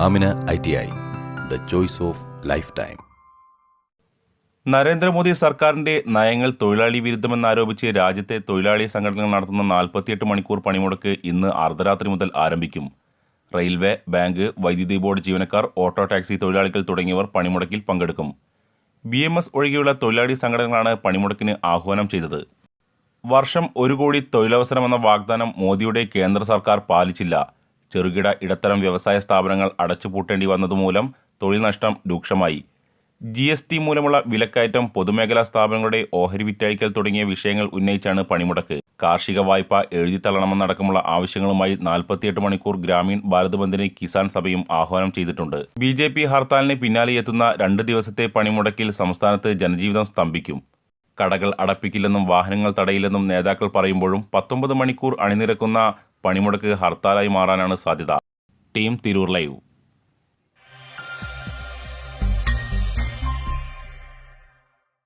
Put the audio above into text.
Amina ITI the choice of lifetime Narendra Modi സർക്കാരിന്റെ നയങ്ങൾ തൊഴിലാളി വിരുദ്ധമെന്നാരോപിച്ച് രാജ്യത്തെ തൊഴിലാളി സംഘടനകൾ നടത്തുന്ന നാൽപ്പത്തിയെട്ട് മണിക്കൂർ പണിമുടക്ക് ഇന്ന് അർദ്ധരാത്രി മുതൽ ആരംഭിക്കും. റെയിൽവേ ബാങ്ക് വൈദ്യുതി ബോർഡ് ജീവനക്കാർ ഓട്ടോ ടാക്സി തൊഴിലാളികൾ തുടങ്ങിയവർ പണിമുടക്കിൽ പങ്കെടുക്കും. ബി എം എസ് ഒഴികെയുള്ള തൊഴിലാളി സംഘടനകളാണ് പണിമുടക്കിന് ആഹ്വാനം ചെയ്തത്. വർഷം ഒരു കോടി തൊഴിലവസരമെന്ന വാഗ്ദാനം മോദിയുടെ കേന്ദ്ര സർക്കാർ പാലിച്ചില്ല. ചെറുകിട ഇടത്തരം വ്യവസായ സ്ഥാപനങ്ങൾ അടച്ചുപൂട്ടേണ്ടി വന്നതുമൂലം തൊഴിൽ നഷ്ടം രൂക്ഷമായി. ജി എസ് ടി മൂലമുള്ള വിലക്കയറ്റം പൊതുമേഖലാ സ്ഥാപനങ്ങളുടെ ഓഹരി വിറ്റഴിക്കൽ തുടങ്ങിയ വിഷയങ്ങൾ ഉന്നയിച്ചാണ് പണിമുടക്ക്. കാർഷിക വായ്പ എഴുതിത്തള്ളണമെന്നടക്കമുള്ള ആവശ്യങ്ങളുമായി നാൽപ്പത്തിയെട്ട് മണിക്കൂർ ഗ്രാമീൺ ഭാരത് ബന്ദിന് കിസാൻ സഭയും ആഹ്വാനം ചെയ്തിട്ടുണ്ട്. ബി ജെ പി ഹർത്താലിന് പിന്നാലെ എത്തുന്ന രണ്ട് ദിവസത്തെ പണിമുടക്കിൽ സംസ്ഥാനത്ത് ജനജീവിതം സ്തംഭിക്കും. കടകൾ അടപ്പിക്കില്ലെന്നും വാഹനങ്ങൾ തടയില്ലെന്നും നേതാക്കൾ പറയുമ്പോഴും പത്തൊമ്പത് മണിക്കൂർ അണിനിരക്കുന്ന പണിമുടക്ക് ഹർത്താലായി മാറാനാണ് സാധ്യത. Team Tirur live.